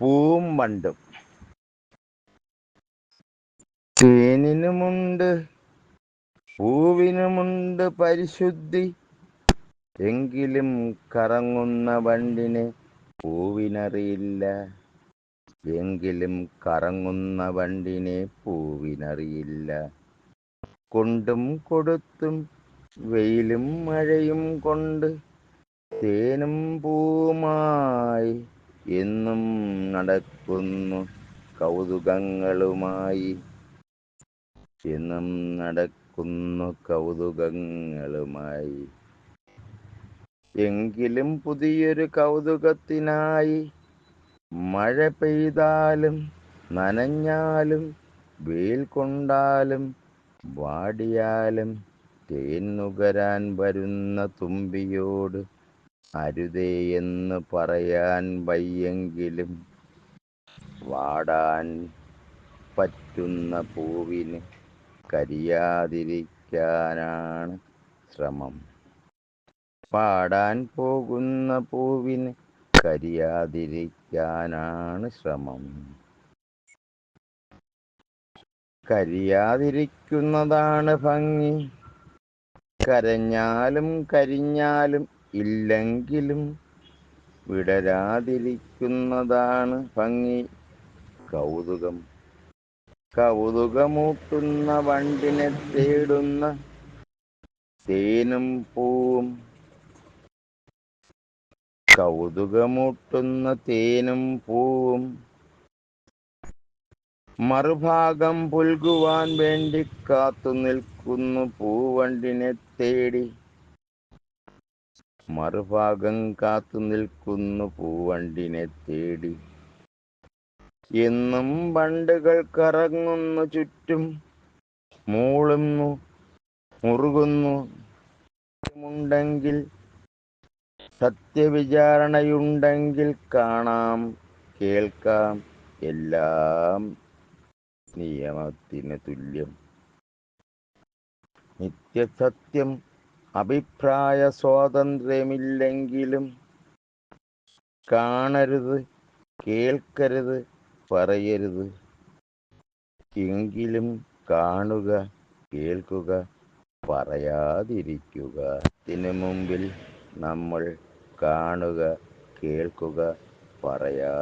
പൂവും വണ്ടും തേനിനുമുണ്ട് പൂവിനുമുണ്ട് പരിശുദ്ധി. എങ്കിലും കറങ്ങുന്ന വണ്ടിന് പൂവിനറിയില്ല. എങ്കിലും കറങ്ങുന്ന വണ്ടിനെ പൂവിനറിയില്ല. കൊണ്ടും കൊടുത്തും വെയിലും മഴയും കൊണ്ട് തേനും പൂവുമായി എന്നും നടക്കുന്നു കൗതുകങ്ങളുമായി. എന്നും നടക്കുന്നു കൗതുകങ്ങളുമായി. എങ്കിലും പുതിയൊരു കൗതുകത്തിനായി മഴ പെയ്താലും നനഞ്ഞാലും വെയിൽ കൊണ്ടാലും വാടിയാലും തേൻ നുകരാൻ വരുന്ന തുമ്പിയോട് അരുതേ എന്ന് പറയാൻ വയ്യെങ്കിലും വാടാൻ പറ്റുന്ന പൂവിന് കരിയാതിരിക്കാനാണ് ശ്രമം. പാടാൻ പോകുന്ന പൂവിന് കരിയാതിരിക്കാനാണ് ശ്രമം. കരിയാതിരിക്കുന്നതാണ് ഭംഗി. കരഞ്ഞാലും കരിഞ്ഞാലും ഇല്ലെങ്കിലും വിടരാതിരിക്കുന്നതാണ് ഭംഗി. കൗതുകം. കൗതുകമൂട്ടുന്ന വണ്ടിനെ തേടുന്ന തേനും പൂവും. കൗതുകമൂട്ടുന്ന തേനും പൂവും. മറുഭാഗം പുൽകുവാൻ വേണ്ടി കാത്തു നിൽക്കുന്നു പൂവണ്ടിനെ തേടി. മറുഭാഗം കാത്തു നിൽക്കുന്നു പൂവണ്ടിനെ തേടി. എന്നും ബണ്ടുകൾ കറങ്ങുന്നു ചുറ്റും. മൂളുന്നു മുറുകുന്നു. ഉണ്ടെങ്കിൽ സത്യവിചാരണയുണ്ടെങ്കിൽ കാണാം കേൾക്കാം. എല്ലാം നിയമത്തിന് തുല്യം. നിത്യസത്യം അഭിപ്രായ സ്വാതന്ത്ര്യമില്ലെങ്കിലും കാണരുത് കേൾക്കരുത് പറയരുത്. എങ്കിലും കാണുക കേൾക്കുക പറയാതിരിക്കുക. ഇതിനു മുമ്പിൽ നമ്മൾ കാണുക കേൾക്കുക പറയാ